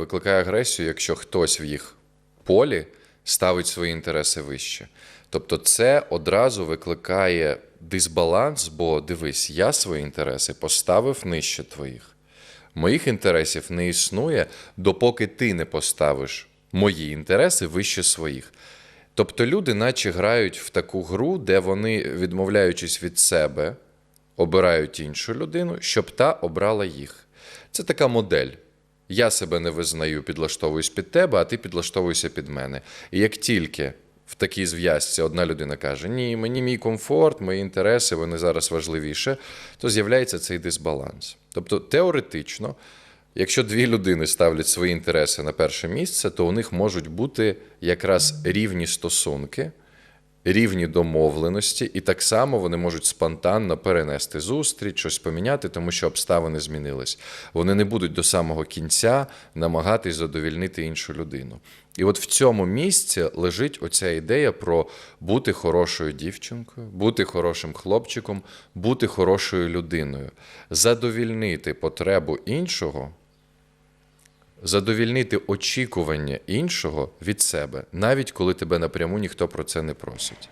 викликає агресію, якщо хтось в їх полі ставить свої інтереси вище. Тобто, це одразу викликає дисбаланс, бо дивись, я свої інтереси поставив нижче твоїх. Моїх інтересів не існує, допоки ти не поставиш мої інтереси вище своїх. Тобто люди, наче грають в таку гру, де вони, відмовляючись від себе, обирають іншу людину, щоб та обрала їх. Це така модель. Я себе не визнаю, підлаштовуюсь під тебе, а ти підлаштовуєшся під мене. І як тільки в такій зв'язці одна людина каже: Ні, мені мій комфорт, мої інтереси, вони зараз важливіше, то з'являється цей дисбаланс. Тобто, теоретично, якщо дві людини ставлять свої інтереси на перше місце, то у них можуть бути якраз рівні стосунки, рівні домовленості, і так само вони можуть спонтанно перенести зустріч, щось поміняти, тому що обставини змінились. Вони не будуть до самого кінця намагатись задовільнити іншу людину. І от в цьому місці лежить оця ідея про бути хорошою дівчинкою, бути хорошим хлопчиком, бути хорошою людиною, задовільнити потребу іншого задовільнити очікування іншого від себе, навіть коли тебе напряму ніхто про це не просить.